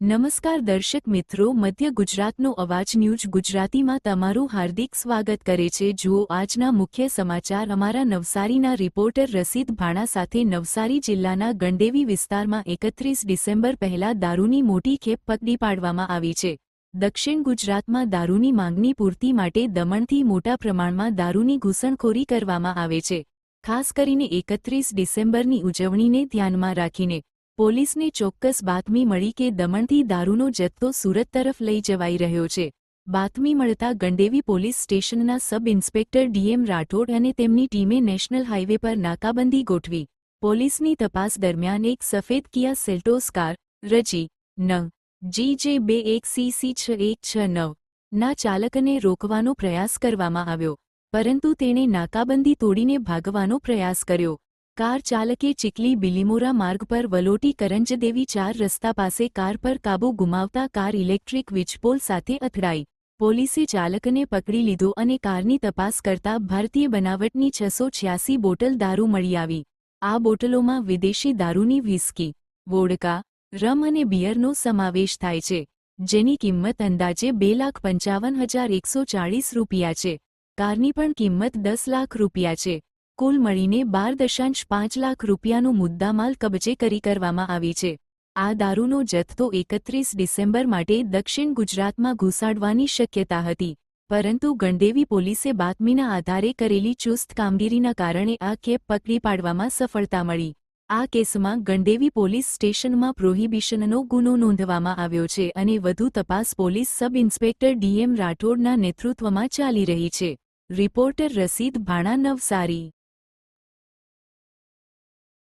નમસ્કાર દર્શક મિત્રો, મધ્ય ગુજરાતનો અવાજ ન્યૂઝ ગુજરાતીમાં તમારું હાર્દિક સ્વાગત કરે છે. જુઓ આજના મુખ્ય સમાચાર. અમારા નવસારીના રિપોર્ટર રસીદ ભાણા સાથે નવસારી જિલ્લાના ગંડેવી વિસ્તારમાં એકત્રીસ ડિસેમ્બર પહેલા દારૂની મોટી ખેપ પકડી પાડવામાં આવી છે. દક્ષિણ ગુજરાતમાં દારૂની માંગની પૂર્તિ માટે દમણથી મોટા પ્રમાણમાં દારૂની ઘૂસણખોરી કરવામાં આવે છે. ખાસ કરીને એકત્રીસ ડિસેમ્બરની ઉજવણીને ધ્યાનમાં રાખીને પોલીસને ચોક્કસ બાતમી મળી કે દમણથી દારૂનો જથ્થો સુરત તરફ લઈ જવાઈ રહ્યો છે. બાતમી મળતા ગંડેવી પોલીસ સ્ટેશનના સબ ઇન્સ્પેક્ટર ડીએમ રાઠોડ અને તેમની ટીમે નેશનલ હાઇવે પર નાકાબંધી ગોઠવી. પોલીસની તપાસ દરમિયાન એક સફેદ કિયા સેલ્ટોસ કાર, રજી નવ જી જે બે એક સીસી છ એક છ નવ, ના ચાલકને રોકવાનો પ્રયાસ કરવામાં આવ્યો, પરંતુ તેણે નાકાબંધી તોડીને ભાગવાનો પ્રયાસ કર્યો. કાર ચાલકે ચીકલી બિલીમોરા માર્ગ પર વલોટી કરંજદેવી ચાર રસ્તા પાસે કાર પર કાબૂ ગુમાવતા કાર ઇલેક્ટ્રિક વીજપોલ સાથે અથડાઈ. પોલીસે ચાલકને પકડી લીધો અને કારની તપાસ કરતા ભારતીય બનાવટની છસો છ્યાસી બોટલ દારૂ મળી આવી. આ બોટલોમાં વિદેશી દારૂની વિસ્કી, વોડકા, રમ અને બિયરનો સમાવેશ થાય છે, જેની કિંમત અંદાજે બે લાખ પંચાવન હજાર એકસો ચાળીસ રૂપિયા છે. કારની પણ કિંમત દસ લાખ રૂપિયા છે. કુલ મળીને બાર દશાંશ પાંચ લાખ રૂપિયાનો મુદ્દામાલ કબજે કરી કરવામાં આવી છે. આ દારૂનો જથ્થો એકત્રીસ ડિસેમ્બર માટે દક્ષિણ ગુજરાતમાં ઘૂસાડવાની શક્યતા હતી, પરંતુ ગંડેવી પોલીસે બાતમીના આધારે કરેલી ચુસ્ત કામગીરીના કારણે આ કેપ પકડી પાડવામાં સફળતા મળી. આ કેસમાં ગંડેવી પોલીસ સ્ટેશનમાં પ્રોહિબિશનનો ગુનો નોંધવામાં આવ્યો છે અને વધુ તપાસ police sub inspector D M રાઠોડના નેતૃત્વમાં ચાલી રહી છે. રિપોર્ટર રસીદ ભાણા નવસારી